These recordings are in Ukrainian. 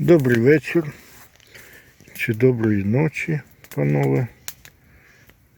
Добрий вечір чи доброї ночі, панове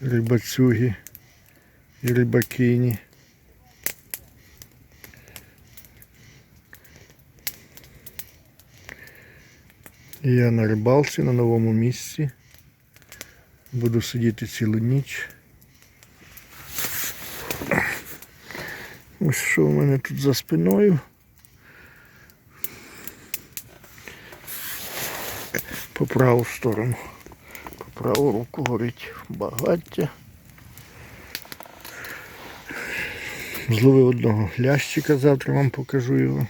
рибацюги і рибакині. Я на рибалці на новому місці. Буду сидіти цілу ніч. Ось що в мене тут за спиною. По праву сторону. По праву руку горить багаття. Зловив одного лящика, завтра вам покажу його.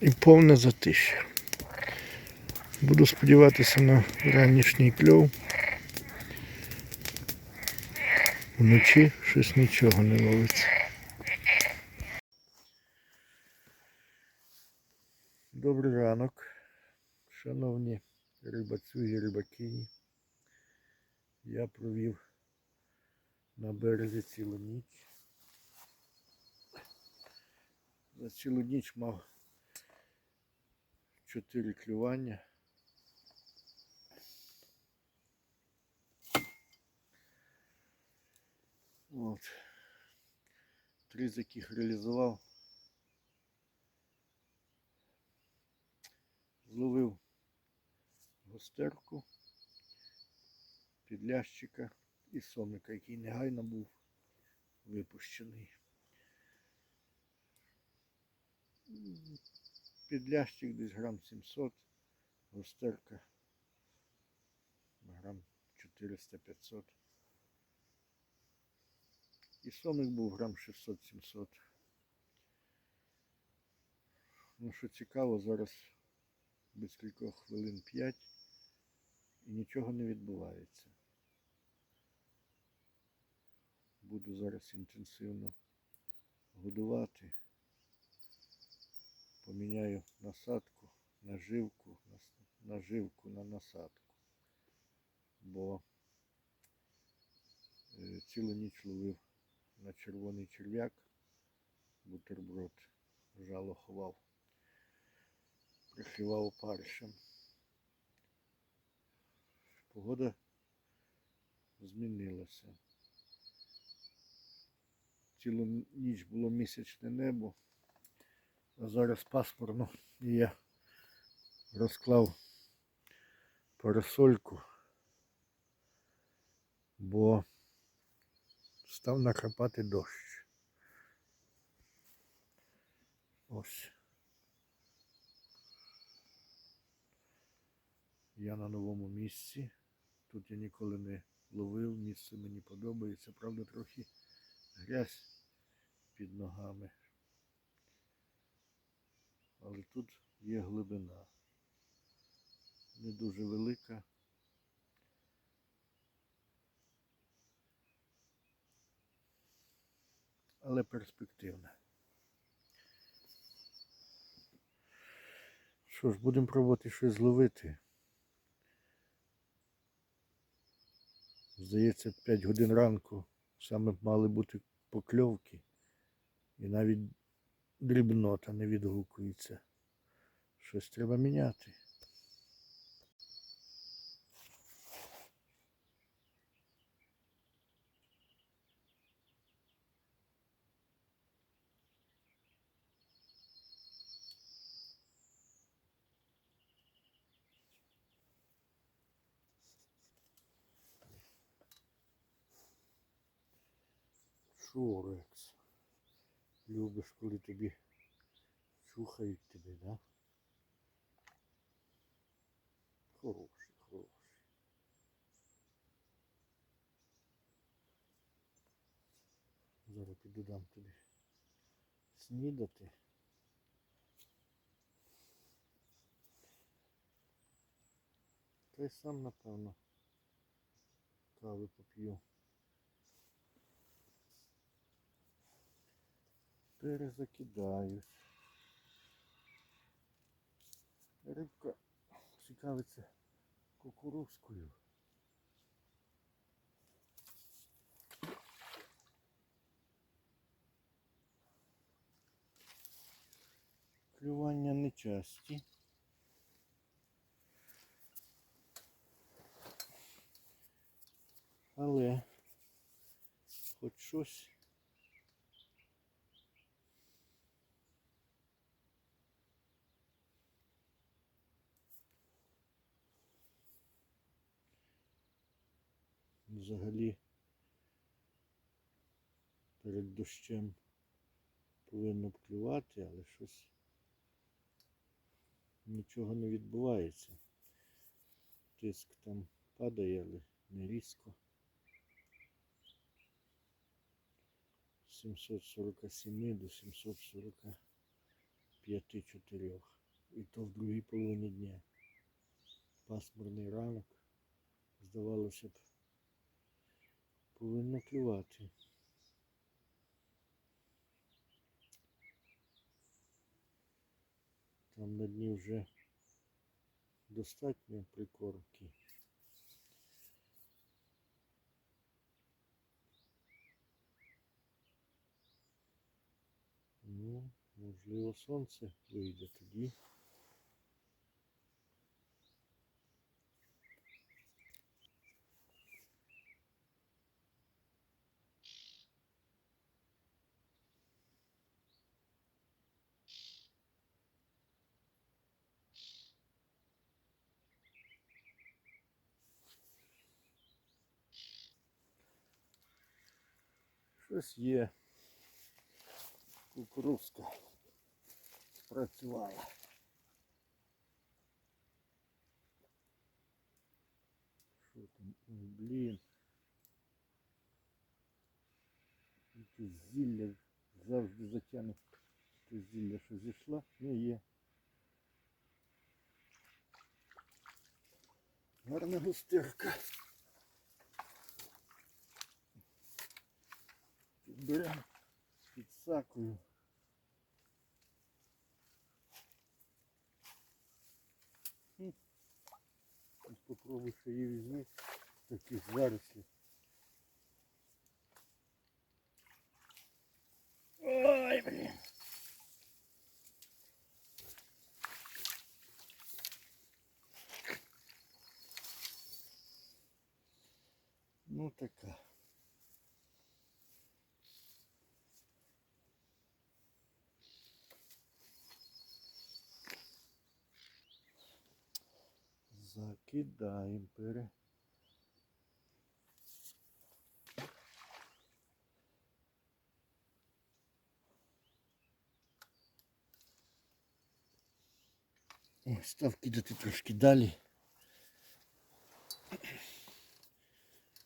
І повне затишя. Буду сподіватися на ранішній кльов. Вночі щось нічого не ловиться. Добрий ранок, шановні рибацюги, рибакині. Я провів на березі цілу ніч. За цілу ніч мав чотири клювання. От. Три з яких реалізував. Зловив гостерку, підлящика і сомика, який негайно був випущений. Підлящик десь грам 700, гостерка грам 400-500. І сомик був грам 600-700. Ну що цікаво, зараз без кількох хвилин 5 і нічого не відбувається. Буду зараз інтенсивно годувати. Поміняю насадку, наживку, наживку на насадку. Бо е, цілу ніч ловив на червоний черв'як, бутерброд, жало ховав прикривав опаришем. Погода змінилася. Цілу ніч було місячне небо, а зараз пасмурно і я розклав парасольку, бо став накрапати дощ. Ось. Я на новому місці. Тут я ніколи не ловив, місце мені подобається. Правда, трохи грязь під ногами. Але тут є глибина. Не дуже велика. Але перспективна. Що ж, будемо пробувати щось зловити. Здається, 5 годин ранку саме мали бути покльовки. І навіть дрібнота не відгукується. Щось треба міняти. Коли тобі чухають тебе, да? Хороший, хороший. Зараз піду дам тобі снідати. Та й сам, напевно, кави поп'ю. перезакидають. Рибка цікавиться кукурузкою. Клювання нечасті. Але хоч щось Взагалі перед дощем повинно клювати, але щось нічого не відбувається. Тиск там падає, але не різко. 747 до 745 чотирьох. І то в другій половині дня. Пасмурний ранок. Здавалося б, повинно клювати. Там на дні вже достатньо прикормки. Ну, можливо, сонце вийде тоді. Щось є. Кукурузка спрацювала. Що там? Ой, блін. Якесь зілля завжди затягне. Те зілля, що зійшла, не є. Гарна густирка. Підберемо під. Попробуй ще її візьми. Таких зарослів. Ой, блін. Ну така. Закидаємо пере. О, став кидати трошки далі.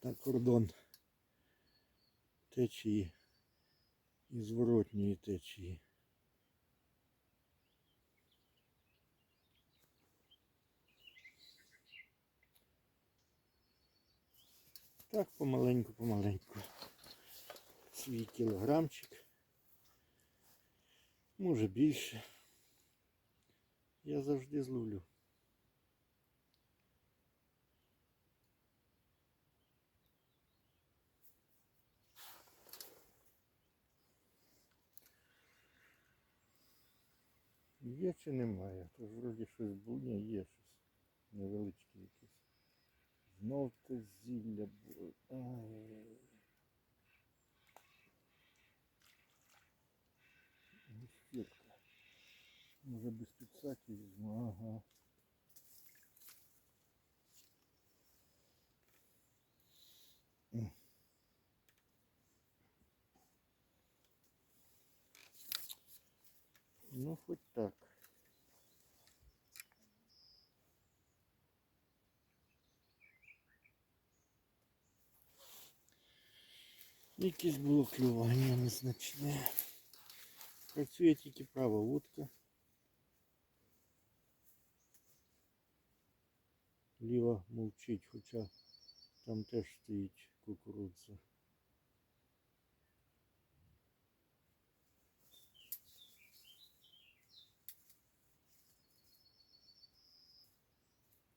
Та кордон течії і зворотньої течії. Так, помаленьку, помаленьку. Свій кілограмчик. Може більше. Я завжди зловлю. Є чи немає? Тож вроді щось буйня є щось. Невеличке. Знов те зілля було. Ай. Густірка. Може без підсаки візьму, ага. М. Ну, хоть так. Якесь було клювання незначне. Працює тільки права вудка. Ліва мовчить, хоча там теж стоїть кукурудза.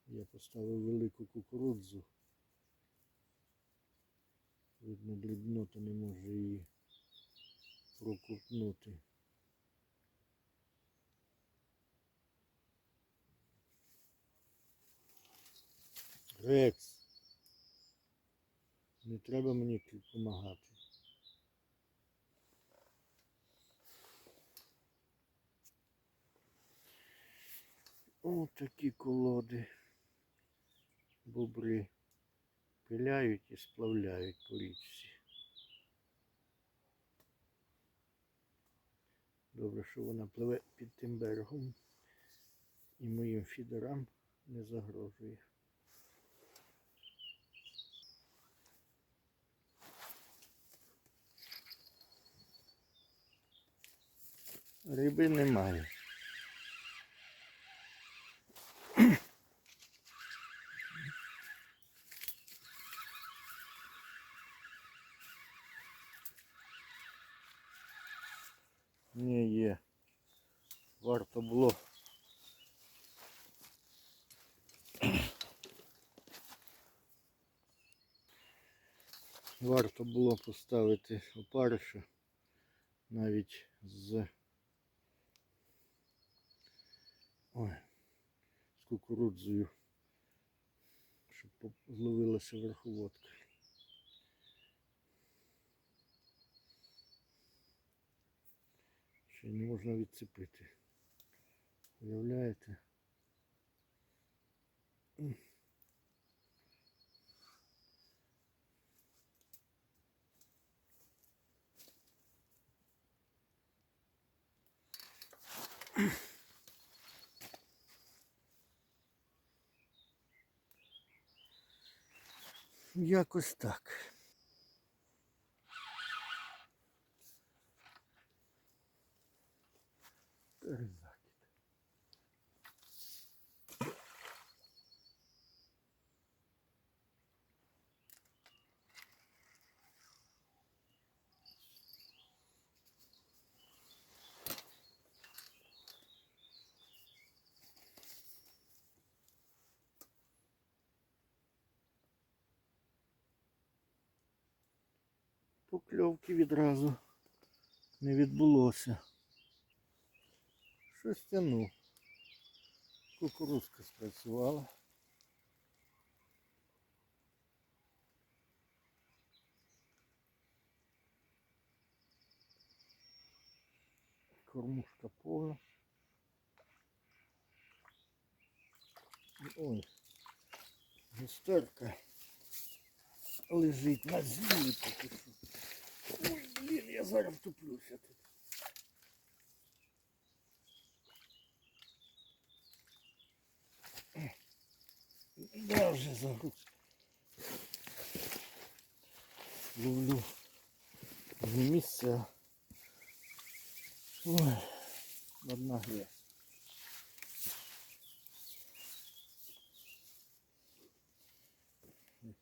Я поставив велику кукурудзу видно, дрібнота не може її прокопнути. Рекс. Не треба мені допомагати. О, такі колоди, бобри пиляють і сплавляють по річці. Добре, що вона пливе під тим берегом і моїм фідерам не загрожує. Риби немає. Ні, є. Варто було. Варто було поставити опариша навіть з ой, з кукурудзою, щоб зловилася верховодка. Ще не можна відцепити. Уявляєте? Якось так. Перезакид. Покльовки відразу не відбулося. Щось тянув. Кукурузка спрацювала. Кормушка повна. Ой, густерка лежить на землі поки що. Ой, блін, я зараз втоплюся тут. Я вже загруз. Ловлю не місце. Ой, одна грязь.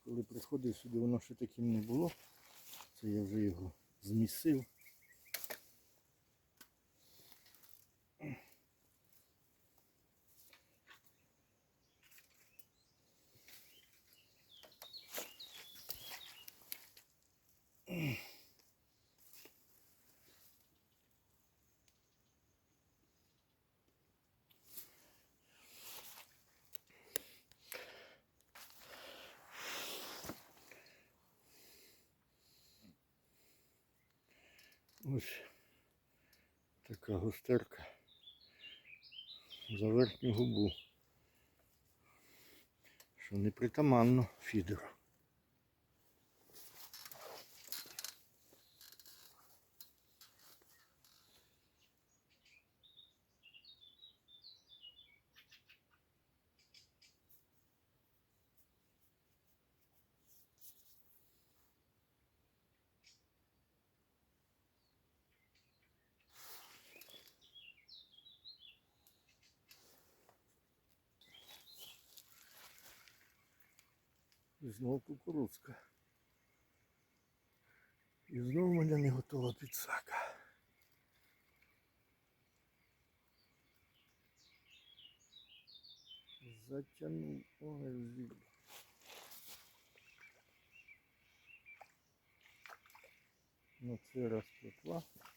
Коли приходив сюди, воно ще таким не було. Це я вже його змісив. Ось така густерка за верхню губу, що непритаманно фідеру. І знову кукурудзка. І знову в мене не готова підсака. Затягнув. Звідки. На цей раз плотва.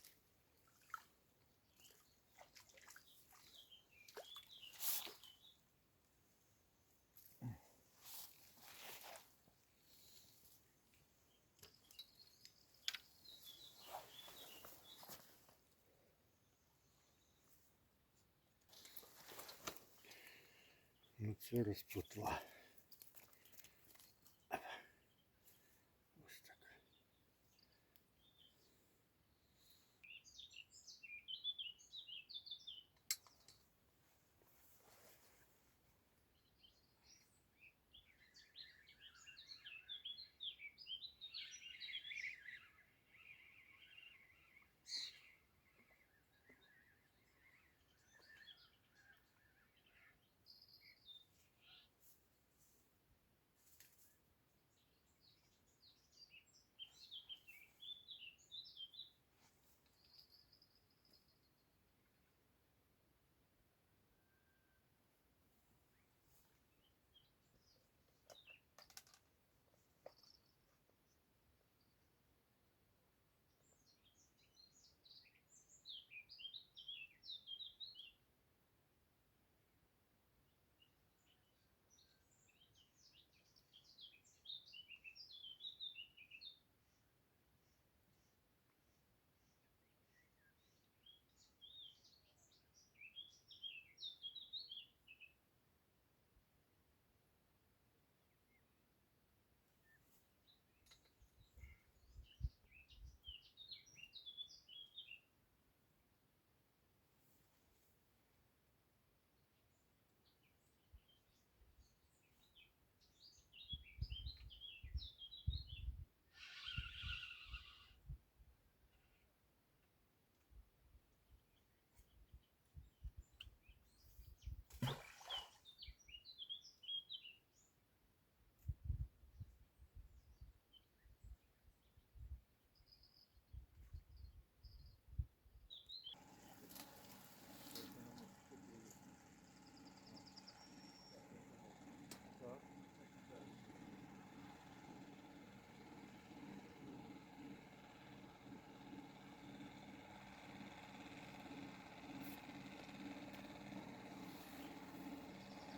Оце розплутва.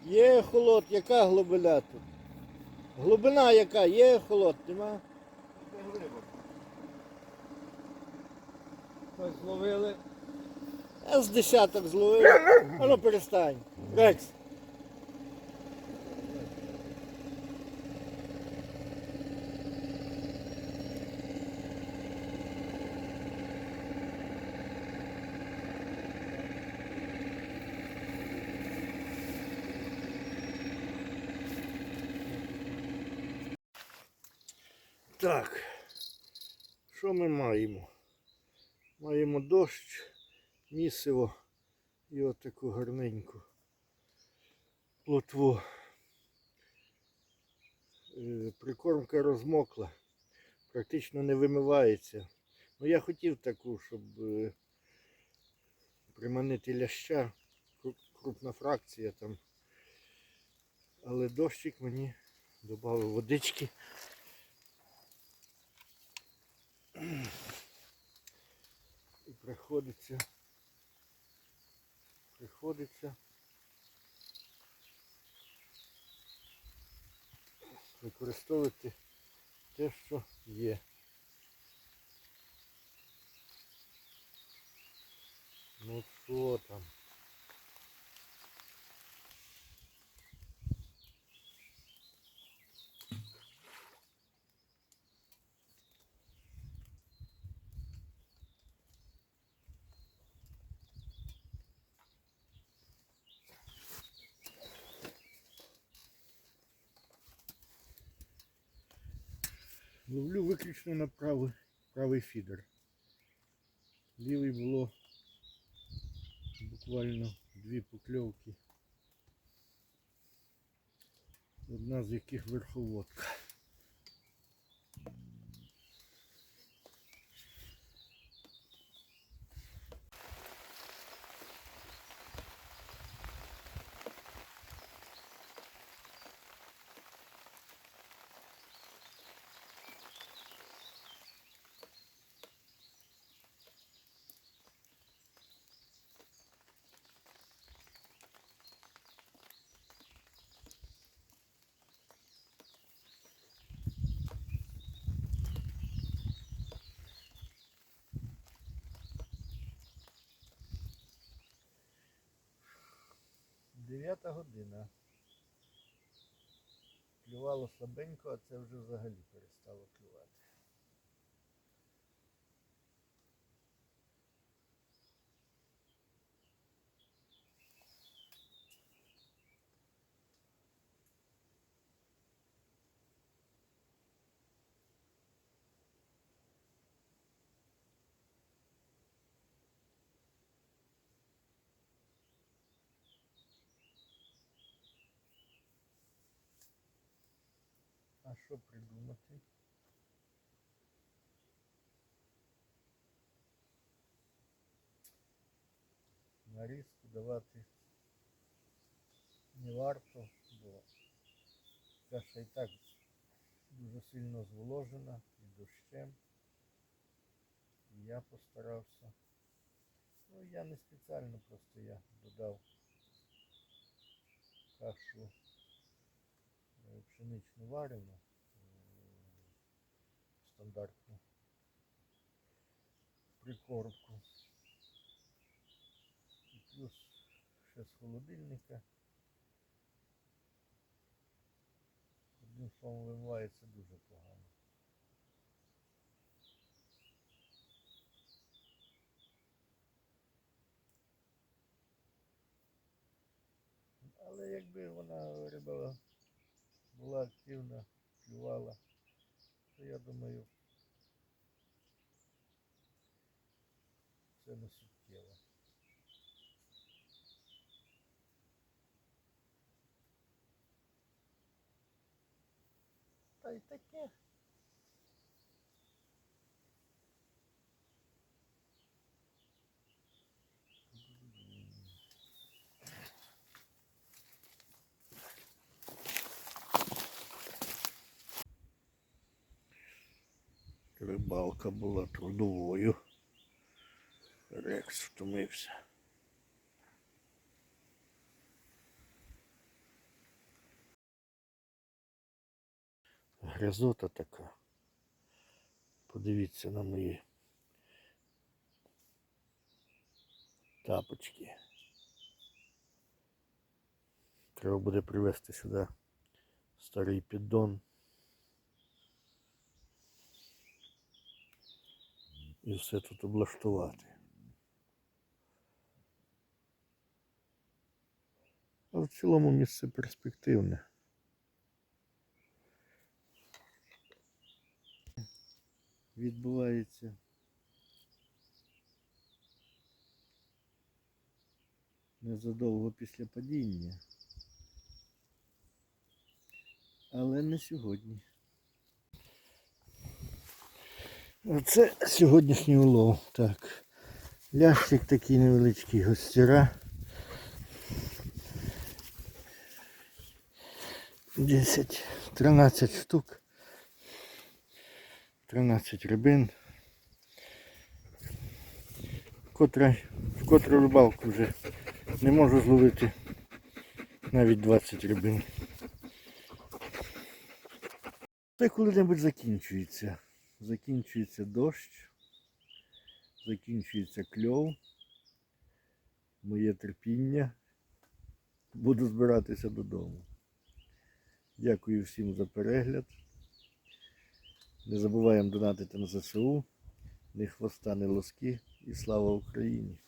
Є холод, яка глибина тут? Глибина яка? Є холод, нема? Ось зловили. Я з десяток зловив. А ну перестань. Рекс. Так, що ми маємо? Маємо дощ, місиво і отаку гарненьку плотву. Е, Прикормка розмокла, практично не вимивається. Ну я хотів таку, щоб е, приманити ляща, крупна фракція там. Але дощик мені додав водички. І приходиться, приходиться використовувати те, що є. Ну що там? Ловлю виключно на правий, правий фідер. Лівий було буквально дві покльовки. Одна з яких верховодка. Дев'ята година. клювало слабенько, а це вже взагалі. А що придумати? Нарізку давати не варто, бо каша і так дуже сильно зволожена і дощем. І я постарався. Ну я не спеціально, просто я додав кашу е, пшеничну варену стандартну прикормку. І плюс ще з холодильника. Одним словом вимивається дуже погано. Але якби вона риба була активна, клювала, я думаю, це не суттєво. Та й таке. Рибалка була трудовою. Рекс втомився. Грязота така. Подивіться на мої тапочки. Треба буде привезти сюди старий піддон. І все тут облаштувати. А в цілому місце перспективне. Відбувається незадовго після падіння. Але не сьогодні. Це сьогоднішній улов. Так. Лящик такий невеличкий гостєра. 10, 13 штук. 13 рибин. Котра, в котру рибалку вже не можу зловити навіть 20 рибин. Це коли-небудь закінчується. Закінчується дощ, закінчується кльов, моє терпіння. Буду збиратися додому. Дякую всім за перегляд. Не забуваємо донатити на ЗСУ. не хвоста, не лоски і слава Україні!